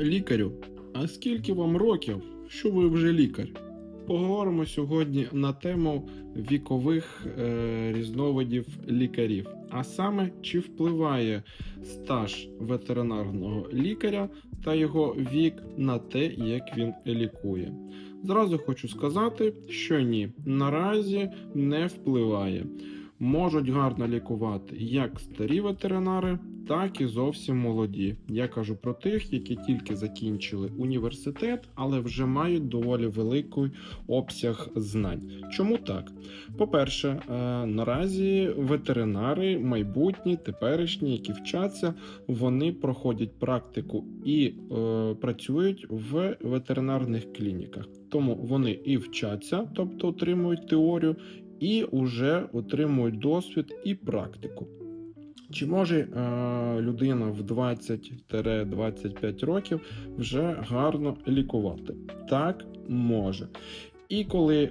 Лікарю, а скільки вам років, що ви вже лікар? Поговоримо сьогодні на тему вікових е, різновидів лікарів. А саме, чи впливає стаж ветеринарного лікаря та його вік на те, як він лікує. Зразу хочу сказати, що ні, наразі не впливає. Можуть гарно лікувати як старі ветеринари, так і зовсім молоді. Я кажу про тих, які тільки закінчили університет, але вже мають доволі великий обсяг знань. Чому так? По-перше, е, наразі ветеринари, майбутні, теперішні, які вчаться, вони проходять практику і е, працюють в ветеринарних клініках. Тому вони і вчаться, тобто отримують теорію, і вже отримують досвід і практику. Чи може е, людина в 20-25 років вже гарно лікувати? Так, може. І коли е,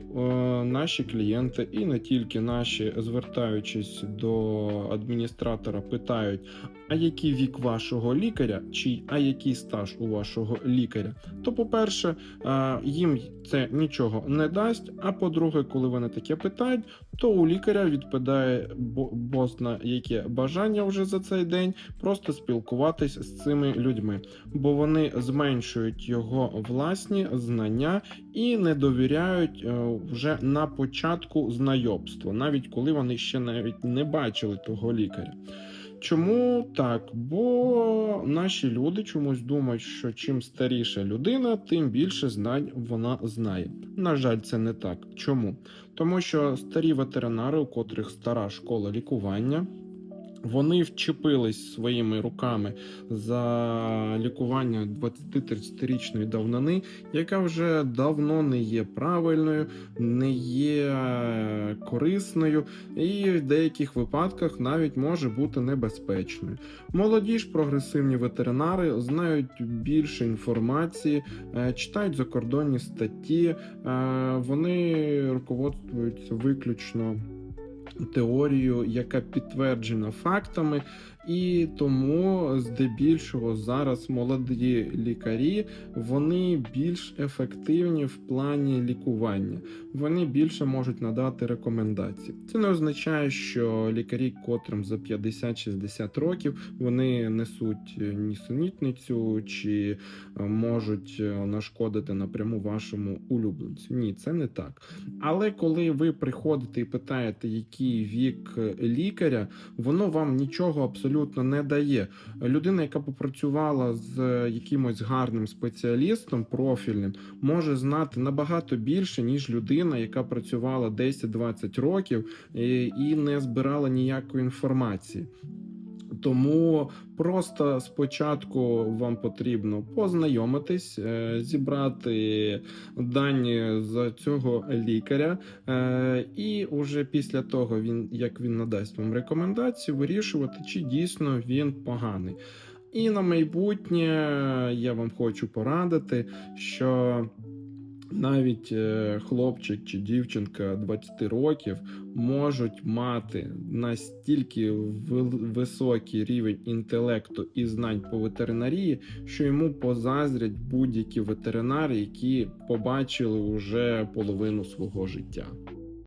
наші клієнти, і не тільки наші, звертаючись до адміністратора, питають: а який вік вашого лікаря, чи а який стаж у вашого лікаря, то, по-перше, е, їм це нічого не дасть. А по-друге, коли вони таке питають, то у лікаря відпадає бо- бозна яке бажання вже за цей день просто спілкуватись з цими людьми, бо вони зменшують його власні знання і не довіряють е, вже на початку знайомства, навіть коли вони ще навіть не бачили того лікаря. Чому так? Бо наші люди чомусь думають, що чим старіша людина, тим більше знань вона знає. На жаль, це не так. Чому? Тому що старі ветеринари, у котрих стара школа лікування, вони вчепились своїми руками за лікування 20-30-річної давнини, яка вже давно не є правильною, не є корисною, і в деяких випадках навіть може бути небезпечною. Молоді ж прогресивні ветеринари знають більше інформації, е, читають закордонні статті, е, вони руководствуються виключно теорією, яка підтверджена фактами, і тому здебільшого зараз молоді лікарі вони більш ефективні в плані лікування. Вони більше можуть надати рекомендації. Це не означає, що лікарі, котрим за 50-60 років, вони несуть нісенітницю чи е, можуть е, нашкодити напряму вашому улюбленцю. Ні, це не так. Але коли ви приходите і питаєте, який вік лікаря, воно вам нічого абсолютно не дає. Людина, яка попрацювала з якимось гарним спеціалістом профільним, може знати набагато більше, ніж людина, яка працювала 10-20 років і, і не збирала ніякої інформації. Тому просто спочатку вам потрібно познайомитись, е, зібрати дані з цього лікаря, е, і уже після того він, як він надасть вам рекомендації, вирішувати, чи дійсно він поганий. І на майбутнє я вам хочу порадити, що навіть е, хлопчик чи дівчинка 20 років можуть мати настільки високий рівень інтелекту і знань по ветеринарії, що йому позаздрять будь-які ветеринари, які побачили вже половину свого життя.